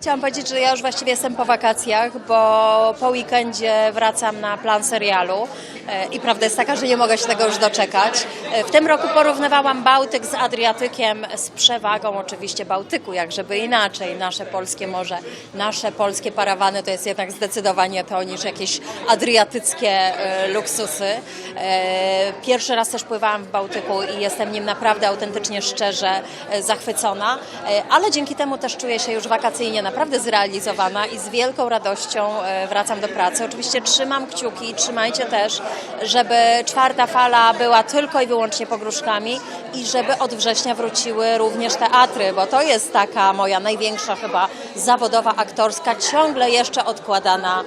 Chciałam powiedzieć, że ja już właściwie jestem po wakacjach, bo po weekendzie wracam na plan serialu e, i prawda jest taka, że nie mogę się tego już doczekać. E, W tym roku porównywałam Bałtyk z Adriatykiem z przewagą oczywiście Bałtyku, jak żeby inaczej. Nasze polskie morze, nasze polskie parawany to jest jednak zdecydowanie to niż jakieś adriatyckie e, luksusy. Pierwszy raz też pływałam w Bałtyku i jestem nim naprawdę autentycznie szczerze zachwycona, ale dzięki temu też czuję się już wakacyjnie naprawdę zrealizowana i z wielką radością e, wracam do pracy. Oczywiście trzymam kciuki, trzymajcie też, żeby czwarta fala była tylko i wyłącznie pogróżkami i żeby od września wróciły również teatry, bo to jest taka moja największa chyba zawodowa aktorska, ciągle jeszcze odkładana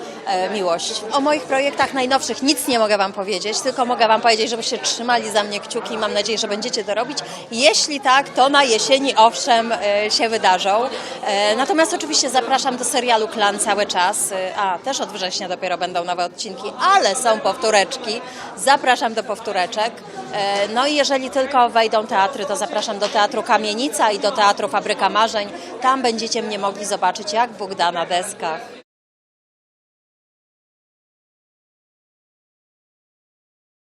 miłość. O moich projektach najnowszych nic nie mogę Wam powiedzieć, tylko mogę Wam powiedzieć, żebyście trzymali za mnie kciuki i mam nadzieję, że będziecie to robić. Jeśli tak, to na jesieni owszem e, się wydarzą. E, Natomiast oczywiście zapraszam do serialu Klan cały czas, E, a też od września dopiero będą nowe odcinki, ale są powtóreczki. Zapraszam do powtóreczek. E, No i jeżeli tylko wejdą teatry, to zapraszam do Teatru Kamienica i do Teatru Fabryka Marzeń. Tam będziecie mnie mogli zobaczyć jak Bóg da na deskach.